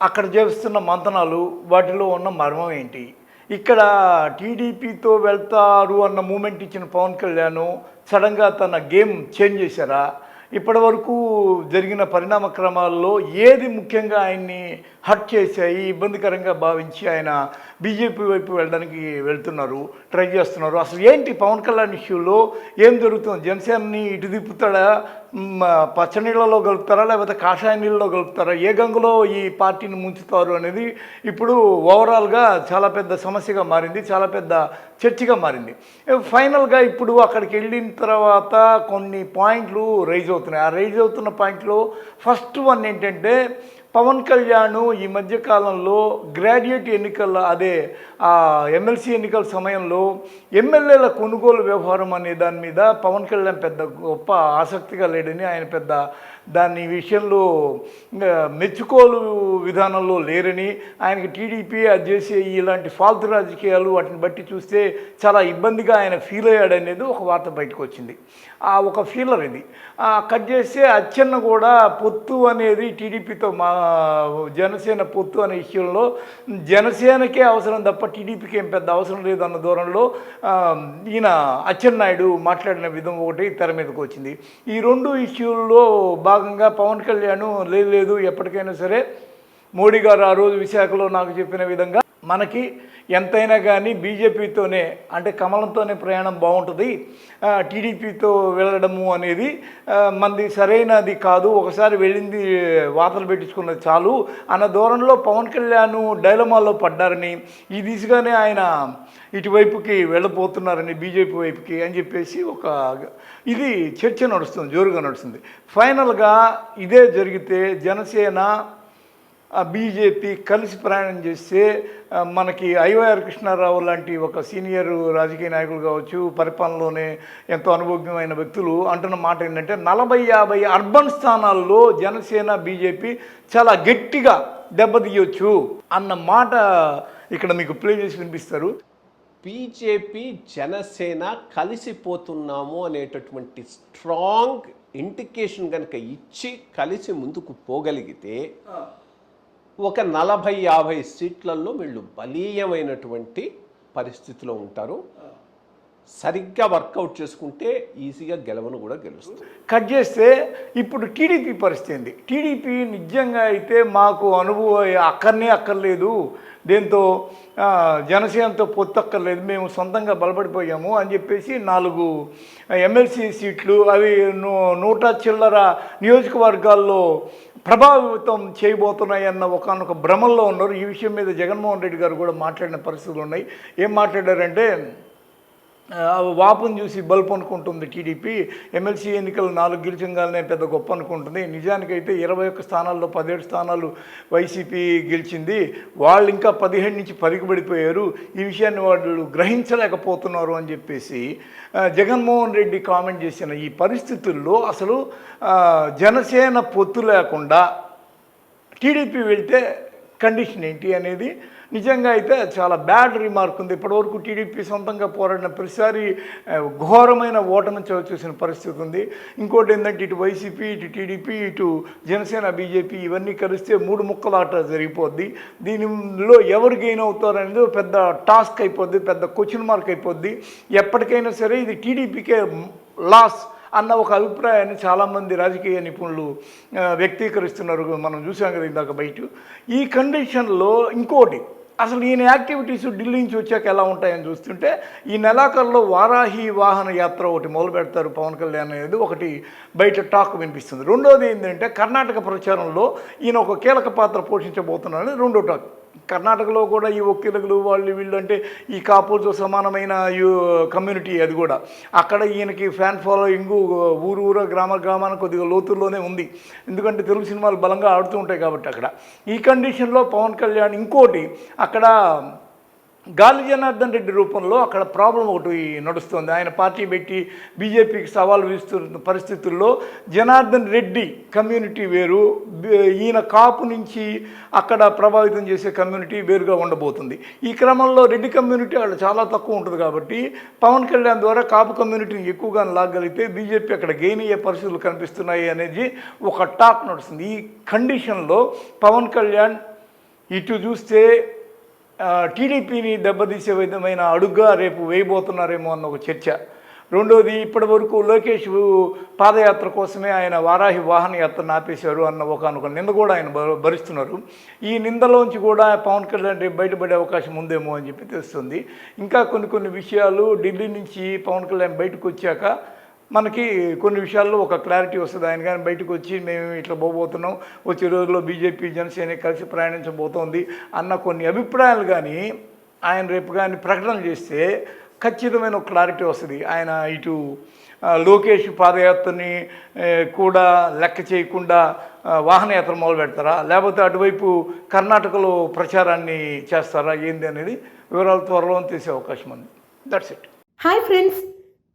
అక్కడ చేస్తున్న మంతనాలు వాటిలో ఉన్న మర్మం ఏంటి? ఇక్కడ టీడీపీతో వెళ్తారు అన్న మూమెంట్ ఇచ్చిన పవన్ కళ్యాణ్ సడన్గా తన గేమ్ చేంజ్ చేశారా? ఇప్పటి వరకు జరిగిన పరిణామ క్రమాల్లో ఏది ముఖ్యంగా ఆయన్ని హట్ చేశాయి ఇబ్బందికరంగా భావించి ఆయన బీజేపీ వైపు వెళ్ళడానికి వెళ్తున్నారు ట్రై చేస్తున్నారు? అసలు ఏంటి పవన్ కళ్యాణ్ ఇష్యూలో ఏం జరుగుతుంది? జనసేనని ఇటు తిప్పుతాడా? పచ్చనీళ్ళలో కలుపుతారా లేకపోతే కాషాయ నీళ్ళలో కలుపుతారా ఏ గంగలో ఈ పార్టీని ముంచుతారు అనేది ఇప్పుడు ఓవరాల్గా చాలా పెద్ద సమస్యగా మారింది చాలా పెద్ద చర్చగా మారింది. ఫైనల్గా ఇప్పుడు అక్కడికి వెళ్ళిన తర్వాత కొన్ని పాయింట్లు రైజ్ అవుతున్నాయి. ఆ రైజ్ అవుతున్న పాయింట్లో ఫస్ట్ వన్ ఏంటంటే పవన్ కళ్యాణ్ ఈ మధ్యకాలంలో గ్రాడ్యుయేట్ ఎన్నికల అదే ఎమ్మెల్సీ ఎన్నికల సమయంలో ఎమ్మెల్యేల కొనుగోలు వ్యవహారం అనే దాని మీద పవన్ కళ్యాణ్ పెద్ద గొప్ప ఆసక్తిగా లేడని ఆయన పెద్ద దాన్ని విషయంలో మెచ్చుకోలు విధానంలో లేరని ఆయనకి టీడీపీ అది చేసే ఇలాంటి ఫాల్తు రాజకీయాలు వాటిని బట్టి చూస్తే చాలా ఇబ్బందిగా ఆయన ఫీల్ అయ్యాడనేది ఒక వార్త బయటకు వచ్చింది ఆ ఒక ఫీలర్ ఇది. కట్ చేస్తే అచ్చెన్న కూడా పొత్తు అనేది టీడీపీతో మా జనసేన పొత్తు అనే విషయంలో జనసేనకే అవసరం తప్ప టీడీపీకి ఏం పెద్ద అవసరం లేదు అన్న దూరంలో ఈయన అచ్చెన్నాయుడు మాట్లాడిన విధం ఒకటి తెర మీదకి వచ్చింది ఈ రెండు ఇష్యూల్లో బాగా భాగంగా పవన్ కళ్యాణ్ లేదు లేదు ఎప్పటికైనా సరే మోడీ గారు ఆ రోజు విశాఖలో నాకు చెప్పిన విధంగా మనకి ఎంతైనా కానీ బీజేపీతోనే అంటే కమలంతోనే ప్రయాణం బాగుంటుంది టీడీపీతో వెళ్ళడము అనేది మనది మంది సరైనది కాదు. ఒకసారి వెళ్ళింది వార్తలు పెట్టించుకున్నది చాలు. అన్న దూరంలో పవన్ కళ్యాణ్ డైలమాలో పడ్డారని ఈ దిశగానే ఆయన ఇటువైపుకి వెళ్ళబోతున్నారని బీజేపీ వైపుకి అని చెప్పేసి ఒక ఇది చర్చ నడుస్తుంది జోరుగా నడుస్తుంది. ఫైనల్గా ఇదే జరిగితే జనసేన బీజేపీ కలిసి ప్రయాణం చేస్తే మనకి ఐవైఆర్ కృష్ణారావు లాంటి ఒక సీనియర్ రాజకీయ నాయకులు కావచ్చు పరిపాలనలోనే ఎంతో అనుభవజ్ఞమైన వ్యక్తులు అంటున్న మాట ఏంటంటే నలభై యాభై అర్బన్ స్థానాల్లో జనసేన బీజేపీ చాలా గట్టిగా దెబ్బతీయొచ్చు అన్న మాట ఇక్కడ మీకు ప్లే చేసి వినిపిస్తారు. బీజేపీ జనసేన కలిసిపోతున్నాము అనేటటువంటి స్ట్రాంగ్ ఇండికేషన్ కనుక ఇచ్చి కలిసి ముందుకు పోగలిగితే ఒక నలభై యాభై సీట్లలో వీళ్ళు బలీయమైనటువంటి పరిస్థితిలో ఉంటారు. సరిగ్గా వర్కౌట్ చేసుకుంటే ఈజీగా గెలవను కూడా గెలుస్తుంది. కట్ చేస్తే ఇప్పుడు టీడీపీ పరిస్థితి టీడీపీ నిజంగా అయితే మాకు అనుభవం అక్కర్నే అక్కర్లేదు. దీంతో జనసేనతో పొత్తక్కర్లేదు మేము సొంతంగా బలపడిపోయాము అని చెప్పేసి నాలుగు ఎమ్మెల్సీ సీట్లు అవి నూ- నూట చిల్లర నియోజకవర్గాల్లో ప్రభావితం చేయబోతున్నాయన్న ఒకనొక భ్రమల్లో ఉన్నారు. ఈ విషయం మీద జగన్మోహన్ రెడ్డి గారు కూడా మాట్లాడిన పరిస్థితులు ఉన్నాయి. ఏం మాట్లాడారంటే వాపును చూసి బల్బు అనుకుంటుంది టీడీపీ. ఎమ్మెల్సీ ఎన్నికలు నాలుగు గెలిచంగానే పెద్ద గొప్ప అనుకుంటుంది. నిజానికైతే ఇరవై ఒక్క స్థానాల్లో పదిహేడు స్థానాలు వైసీపీ గెలిచింది. వాళ్ళు ఇంకా పదిహేడు నుంచి పరుగుబడిపోయారు. ఈ విషయాన్ని వాళ్ళు గ్రహించలేకపోతున్నారు అని చెప్పేసి జగన్మోహన్ రెడ్డి కామెంట్ చేసిన ఈ పరిస్థితుల్లో అసలు జనసేన పొత్తు లేకుండా టీడీపీ వెళ్తే కండిషన్ ఏంటి అనేది నిజంగా అయితే చాలా బ్యాడ్ రిమార్క్ ఉంది. ఇప్పటివరకు టీడీపీ సొంతంగా పోరాడిన ప్రతిసారి ఘోరమైన ఓటమి చూసిన పరిస్థితి ఉంది. ఇంకోటి ఏంటంటే ఇటు వైసీపీ ఇటు టీడీపీ ఇటు జనసేన బీజేపీ ఇవన్నీ కలిస్తే మూడు ముక్కలాట జరిగిపోద్ది. దీనిలో ఎవరు గెయిన్ అవుతారు అనేది పెద్ద టాస్క్ అయిపోద్ది పెద్ద క్వశ్చన్ మార్క్ అయిపోద్ది. ఎప్పటికైనా సరే ఇది టీడీపీకే లాస్. అన్న ఒక అభిప్రాయాన్ని చాలామంది రాజకీయ నిపుణులు వ్యక్తీకరిస్తున్నారు. మనం చూసాం కదా ఇందాక బయట. ఈ కండిషన్లో ఇంకోటి అసలు ఈయన యాక్టివిటీస్ ఢిల్లీ నుంచి వచ్చాక ఎలా ఉంటాయని చూస్తుంటే ఈ నెలాఖరులో వారాహి వాహన యాత్ర ఒకటి మొదలు పెడతారు పవన్ కళ్యాణ్ అనేది ఒకటి బయట టాక్ వినిపిస్తుంది. రెండోది ఏంటంటే కర్ణాటక ప్రచారంలో ఈయన ఒక కీలక పాత్ర పోషించబోతున్నారని రెండో టాక్. కర్ణాటకలో కూడా ఈ ఒక్కిలకులు వాళ్ళు వీళ్ళు అంటే ఈ కాపులతో సమానమైన కమ్యూనిటీ అది కూడా. అక్కడ ఈయనకి ఫ్యాన్ ఫాలోయింగ్ ఊరు ఊరు గ్రామ గ్రామానికి కొద్దిగా లోతుల్లోనే ఉంది. ఎందుకంటే తెలుగు సినిమాలు బలంగా ఆడుతూ ఉంటాయి కాబట్టి అక్కడ. ఈ కండిషన్లో పవన్ కళ్యాణ్ ఇంకోటి అక్కడ గాలి జనార్దన్ రెడ్డి రూపంలో అక్కడ ప్రాబ్లం ఒకటి నడుస్తుంది. ఆయన పార్టీ పెట్టి బీజేపీకి సవాల్ విస్తున్న పరిస్థితుల్లో జనార్దన్ రెడ్డి కమ్యూనిటీ వేరు. ఈయన కాపు నుంచి అక్కడ ప్రభావితం చేసే కమ్యూనిటీ వేరుగా ఉండబోతుంది. ఈ క్రమంలో రెడ్డి కమ్యూనిటీ అక్కడ చాలా తక్కువ ఉంటుంది కాబట్టి పవన్ కళ్యాణ్ ద్వారా కాపు కమ్యూనిటీని ఎక్కువగా లాగలిగితే బీజేపీ అక్కడ గెయిన్ అయ్యే పరిస్థితులు కనిపిస్తున్నాయి అనేది ఒక టాక్ నడుస్తుంది. ఈ కండిషన్లో పవన్ కళ్యాణ్ ఇటు చూస్తే టీడీపీని దెబ్బతీసే విధమైన అడుగ్గా రేపు వేయబోతున్నారేమో అన్న ఒక చర్చ. రెండోది ఇప్పటి వరకు లోకేష్ పాదయాత్ర కోసమే ఆయన వారాహి వాహన యాత్ర ఆపేశారు అన్న ఒక నింద కూడా ఆయన భ- భరిస్తున్నారు. ఈ నిందలోంచి కూడా పవన్ కళ్యాణ్ రేపు బయటపడే అవకాశం ఉందేమో అని చెప్పి తెలుస్తుంది. ఇంకా కొన్ని కొన్ని విషయాలు ఢిల్లీ నుంచి పవన్ కళ్యాణ్ బయటకు వచ్చాక మనకి కొన్ని విషయాల్లో ఒక క్లారిటీ వస్తుంది. ఆయన కానీ బయటకు వచ్చి మేము ఇట్లా పోబోతున్నాం. వచ్చే రోజుల్లో బీజేపీ జనసేన కలిసి ప్రయాణించబోతోంది అన్న కొన్ని అభిప్రాయాలు కానీ ఆయన రేపు కానీ ప్రకటన చేస్తే ఖచ్చితమైన ఒక క్లారిటీ వస్తుంది. ఆయన ఇటు లోకేష్ పాదయాత్రని కూడా లెక్క చేయకుండా వాహనయాత్ర మొదలు పెడతారా? లేకపోతే అటువైపు కర్ణాటకలో ప్రచారాన్ని చేస్తారా? ఏంది అనేది వివరాలు త్వరలో తెలిసే అవకాశం ఉంది. That's it hi friends